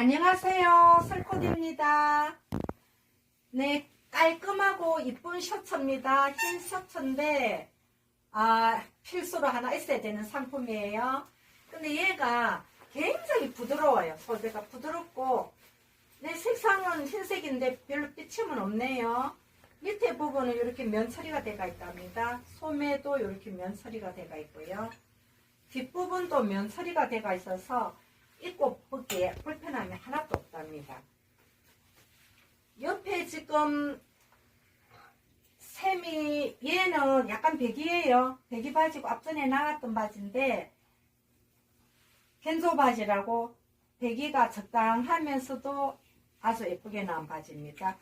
안녕하세요. 설코디입니다. 네, 깔끔하고 이쁜 셔츠입니다. 흰 셔츠인데, 아, 필수로 하나 있어야 되는 상품이에요. 근데 얘가 굉장히 부드러워요. 소재가 부드럽고, 네, 색상은 흰색인데 별로 삐침은 없네요. 밑에 부분은 이렇게 면 처리가 되어 있답니다. 소매도 이렇게 면 처리가 되어 있고요. 뒷부분도 면 처리가 되어 있어서 입고 벗기에 불편함이 하나도 없답니다. 옆에 지금 셈이 얘는 약간 배기예요. 배기 바지고 앞전에 나갔던 바지인데 겐조 바지라고 배기가 적당하면서도 아주 예쁘게 나온 바지입니다.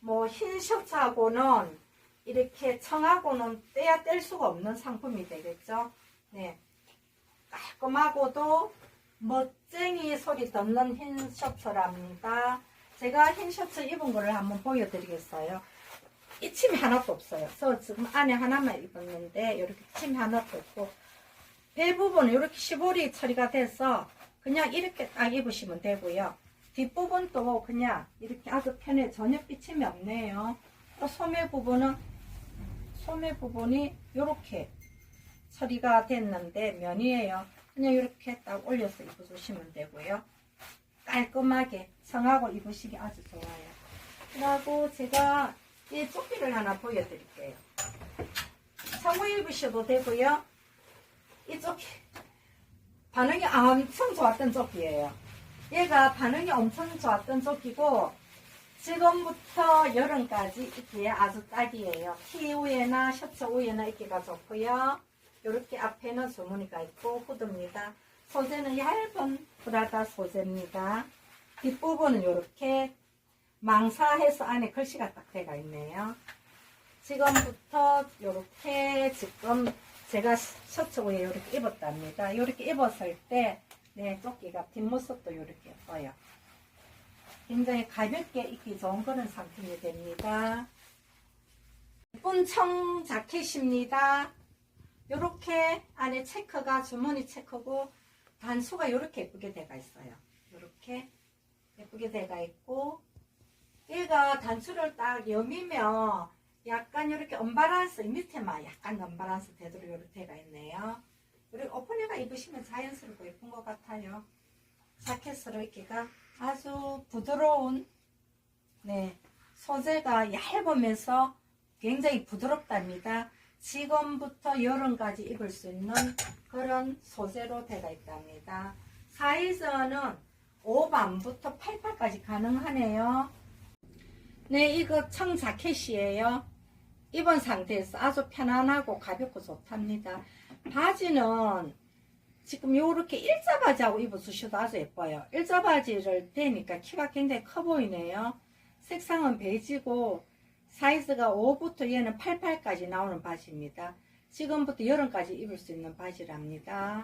뭐 흰 셔츠하고는 이렇게 청하고는 떼야 뗄 수가 없는 상품이 되겠죠. 네. 깔끔하고도 멋쟁이 소리 듣는 흰 셔츠랍니다. 제가 흰 셔츠 입은 거를 한번 보여드리겠어요. 이 침이 하나도 없어요. 그래서 지금 안에 하나만 입었는데 이렇게 침이 하나도 없고 배 부분은 이렇게 시보리 처리가 돼서 그냥 이렇게 딱 입으시면 되고요. 뒷부분도 그냥 이렇게 아주 편해 전혀 삐침이 없네요. 또 소매 부분은 소매 부분이 이렇게 처리가 됐는데 면이에요. 그냥 이렇게 딱 올려서 입어주시면 되고요. 깔끔하게 청하고 입으시기 아주 좋아요. 그리고 제가 이 조끼를 하나 보여드릴게요. 청구 입으셔도 되고요. 이 조끼 반응이 엄청 좋았던 조끼예요. 얘가 반응이 엄청 좋았던 조끼고 지금부터 여름까지 입기에 아주 딱이에요. 티 위에나 셔츠 위에나 입기가 좋고요. 이렇게 앞에는 주머니가 있고 후드입니다. 소재는 얇은 브라다 소재입니다. 뒷부분은 이렇게 망사해서 안에 글씨가 딱 들어가 있네요. 지금부터 이렇게 지금 제가 셔츠 위에 이렇게 입었답니다. 이렇게 입었을 때 네, 조끼가 뒷모습도 이렇게 예뻐요. 굉장히 가볍게 입기 좋은 그런 상품이 됩니다. 예쁜 청 자켓입니다. 이렇게 안에 체크가 주머니 체크고 단수가 이렇게 예쁘게 돼가 있어요. 이렇게 예쁘게 돼가 있고 얘가 단추를 딱 여미면 약간 이렇게 언바란스 밑에만 약간 언바란스 되도록 이렇게 돼가 있네요. 그리고 오픈해가 입으시면 자연스럽고 예쁜 것 같아요. 자켓으로 입기가 아주 부드러운 네 소재가 얇으면서 굉장히 부드럽답니다. 지금부터 여름까지 입을 수 있는 그런 소재로 되어 있답니다. 사이즈는 5반부터 88까지 가능하네요. 네, 이거 청 자켓이에요. 입은 상태에서 아주 편안하고 가볍고 좋답니다. 바지는 지금 요렇게 일자 바지하고 입어주셔도 아주 예뻐요. 일자 바지를 대니까 키가 굉장히 커 보이네요. 색상은 베이지고 사이즈가 5부터 얘는 88까지 나오는 바지입니다. 지금부터 여름까지 입을 수 있는 바지랍니다.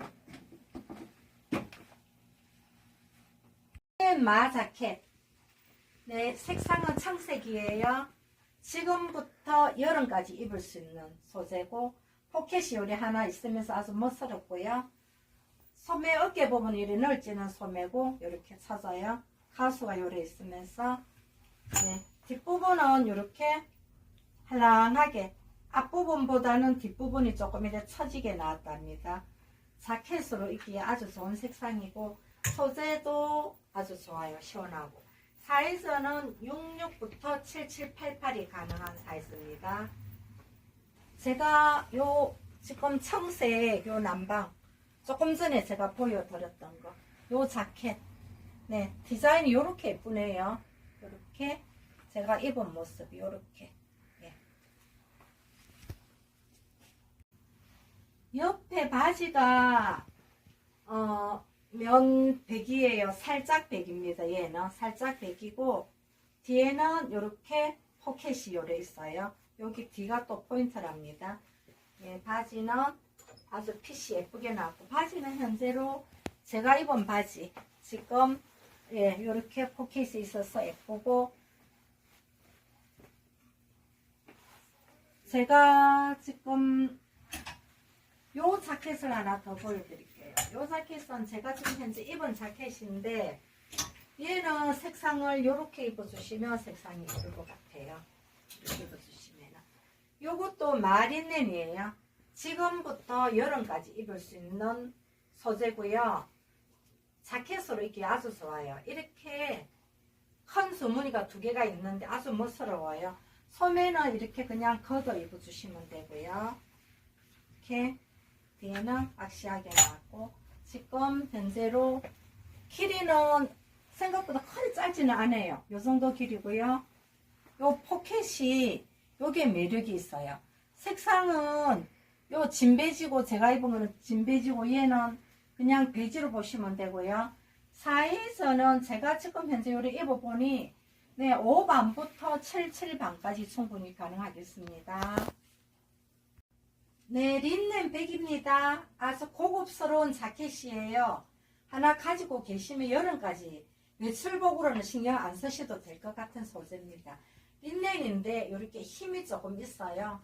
마 자켓. 네, 색상은 청색이에요. 지금부터 여름까지 입을 수 있는 소재고 포켓이 요리 하나 있으면서 아주 멋스럽고요. 소매 어깨 부분이 이렇게 넓지는 소매고 이렇게 찾아요. 가수가 요래 있으면서 네, 뒷부분은 이렇게 할랑하게 앞부분보다는 뒷부분이 조금 이렇게 처지게 나왔답니다. 자켓으로 입기에 아주 좋은 색상이고 소재도 아주 좋아요. 시원하고 사이즈는 66부터 7788이 가능한 사이즈입니다. 제가 요 지금 청색 요 남방 조금 전에 제가 보여드렸던 거 요 자켓 네 디자인이 요렇게 예쁘네요. 요렇게 제가 입은 모습이 요렇게 예. 옆에 바지가 어, 면 백이에요. 살짝 백입니다. 얘는 살짝 백이고 뒤에는 이렇게 포켓이 요래 있어요. 여기 뒤가 또 포인트랍니다. 예, 바지는 아주 핏이 예쁘게 나왔고 바지는 현재로 제가 입은 바지 지금 예, 이렇게 포켓이 있어서 예쁘고 제가 지금 요 자켓을 하나 더 보여드릴게요. 요 자켓은 제가 지금 현재 입은 자켓인데 얘는 색상을 이렇게 입어주시면 색상이 예쁠 것 같아요. 이렇게 입어주시면. 요것도 마린넨이에요. 지금부터 여름까지 입을 수 있는 소재고요. 자켓으로 입기 아주 좋아요. 이렇게 큰 수무늬가 두 개가 있는데 아주 멋스러워요. 소매는 이렇게 그냥 걷어 입어주시면 되고요. 이렇게 뒤에는 박시하게 나왔고 지금 현재로 길이는 생각보다 크게 짧지는 않아요. 요 정도 길이고요. 요 포켓이 요게 매력이 있어요. 색상은 요 진베지고 제가 입은 거는 진베지고 얘는 그냥 베지로 보시면 되고요. 사이즈는 제가 지금 현재 요리 입어보니 네, 5반부터 77반까지 충분히 가능하겠습니다. 네, 린넨 백입니다. 아주 고급스러운 자켓이에요. 하나 가지고 계시면 여름까지 외출복으로는 신경 안 쓰셔도 될 것 같은 소재입니다. 린넨인데 이렇게 힘이 조금 있어요.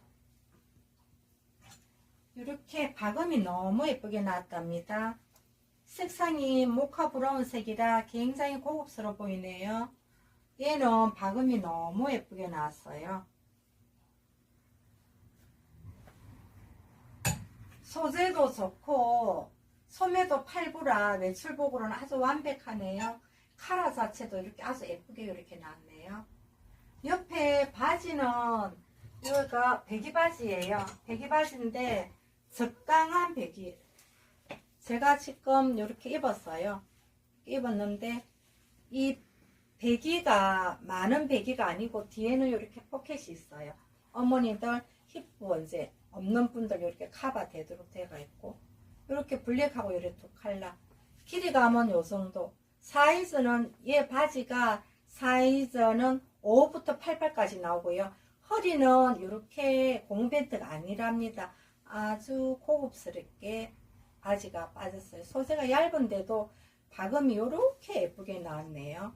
이렇게 박음이 너무 예쁘게 나왔답니다. 색상이 모카 브라운색이라 굉장히 고급스러워 보이네요. 얘는 박음이 너무 예쁘게 나왔어요. 소재도 좋고 소매도 팔부라 외출복으로는 아주 완벽하네요. 카라 자체도 이렇게 아주 예쁘게 이렇게 나왔네요. 옆에 바지는 여기가 배기 바지예요. 배기 바지인데 적당한 배기. 제가 지금 이렇게 입었어요. 입었는데 이 배기가 많은 배기가 아니고 뒤에는 이렇게 포켓이 있어요. 어머니들 힙부 이제 없는 분들 이렇게 카바 되도록 되어 있고 이렇게 블랙하고 이렇게 두 칼라. 하면 요 정도. 사이즈는 얘 바지가 사이즈는 5부터 88까지 나오고요. 허리는 이렇게 공벤트가 아니랍니다. 아주 고급스럽게 바지가 빠졌어요. 소재가 얇은데도 박음이 이렇게 예쁘게 나왔네요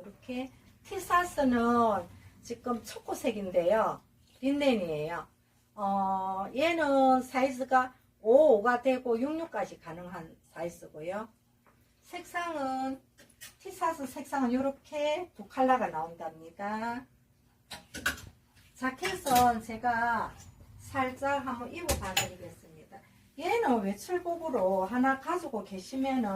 이렇게 티사스는 지금 초코색인데요 린넨이에요 어, 얘는 사이즈가 5, 5가 되고 66까지 가능한 사이즈고요. 색상은 티사스 색상은 이렇게 두 컬러가 나온답니다. 자켓은 제가 살짝 한번 입어 봐 드리겠습니다. 얘는 외출복으로 하나 가지고 계시면은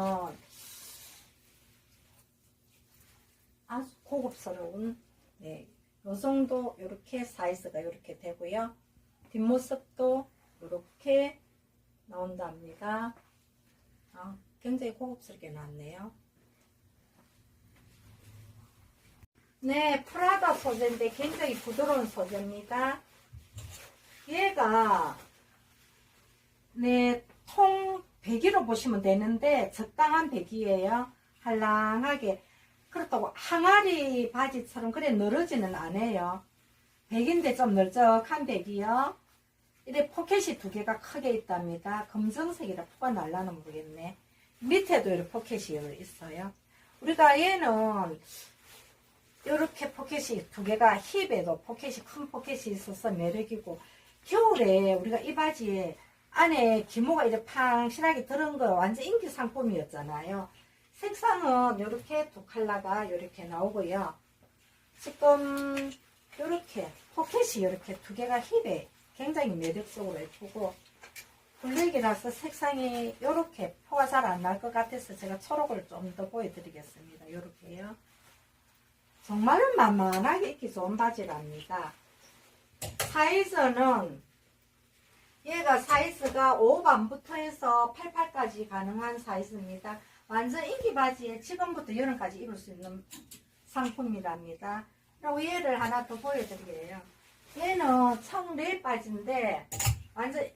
아주 고급스러운 네, 요 정도 이렇게 사이즈가 이렇게 되고요. 뒷모습도 이렇게 나온답니다. 아, 굉장히 고급스럽게 나왔네요. 네, 프라다 소재인데 굉장히 부드러운 소재입니다. 얘가 네, 통 배기로 보시면 되는데 적당한 배기예요. 한랑하게 그렇다고 항아리 바지처럼 그래 늘어지는 않아요. 백인데 좀 널쩍한 백이요. 이래 포켓이 두 개가 크게 있답니다. 검정색이라 포가 날라는 모르겠네. 밑에도 이렇게 포켓이 있어요. 우리가 얘는 이렇게 포켓이 두 개가 힙에도 포켓이 큰 포켓이 있어서 매력이고 겨울에 우리가 이 바지에 안에 기모가 이렇게 팡신하게 들은 거 완전 인기 상품이었잖아요. 색상은 이렇게 두 컬러가 이렇게 나오고요. 지금 이렇게 포켓이 이렇게 두 개가 힙에 굉장히 매력적으로 예쁘고 블랙이라서 색상이 이렇게 포가 잘 안 날 것 같아서 제가 초록을 좀 더 보여드리겠습니다. 이렇게요. 정말은 만만하게 입기 좋은 바지랍니다. 사이즈는 얘가 사이즈가 5반부터 해서 88까지 가능한 사이즈입니다. 완전 인기 바지에 지금부터 여름까지 입을 수 있는 상품이랍니다. 그리고 얘를 하나 더 보여드릴게요. 얘는 청레 바지인데 완전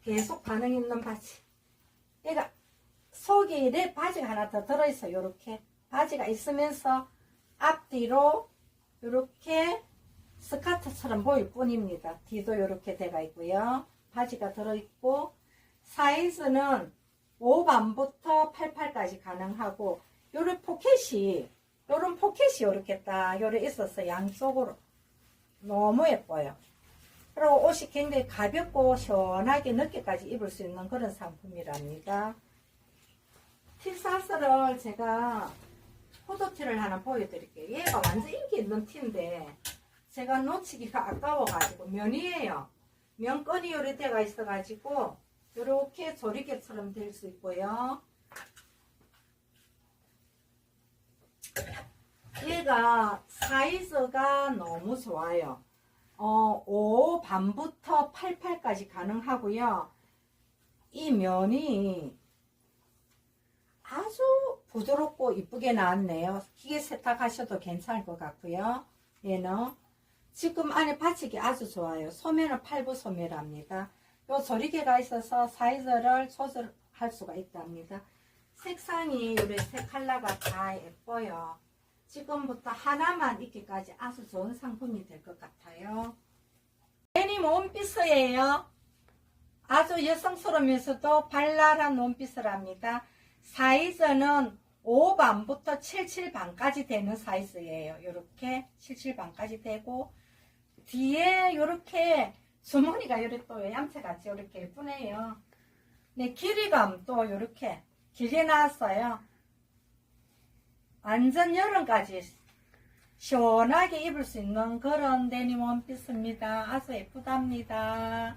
계속 반응 있는 바지. 얘가 속이 랩 바지가 하나 더 들어있어요. 요렇게 바지가 있으면서 앞뒤로 요렇게 스카트처럼 보일 뿐입니다. 뒤도 요렇게 돼가 있고요. 바지가 들어있고 사이즈는 5반부터 88까지 가능하고 요런 포켓이 요런 포켓이 요렇게 딱 요래 있어서 양쪽으로 너무 예뻐요. 그리고 옷이 굉장히 가볍고 시원하게 늦게까지 입을 수 있는 그런 상품이랍니다. 티사스를 제가 티를 하나 보여드릴게요. 얘가 완전 인기 있는 티인데 제가 놓치기가 아까워가지고 면이에요. 면건이 요리 때가 있어가지고 이렇게 조리개처럼 될 수 있고요. 얘가 사이즈가 너무 좋아요. 어, 5 반부터 88까지 가능하고요. 이 면이 아주 부드럽고 이쁘게 나왔네요. 기계 세탁하셔도 괜찮을 것 같고요. 얘는 지금 안에 받치기 아주 좋아요. 소매는 8부 소매랍니다. 요 조리개가 있어서 사이즈를 조절할 수가 있답니다. 색상이 요래 세 컬러가 다 예뻐요. 지금부터 하나만 입기까지 아주 좋은 상품이 될 것 같아요. 데님 원피스예요. 아주 여성스러우면서도 발랄한 원피스랍니다. 사이즈는 5반부터 77반까지 되는 사이즈예요. 이렇게 77반까지 되고 뒤에 이렇게 주머니가 이렇게 또 얌체같이 이렇게 예쁘네요. 네, 길이감 또 이렇게 길게 나왔어요. 완전 여름까지 시원하게 입을 수 있는 그런 데님 원피스입니다. 아주 예쁘답니다.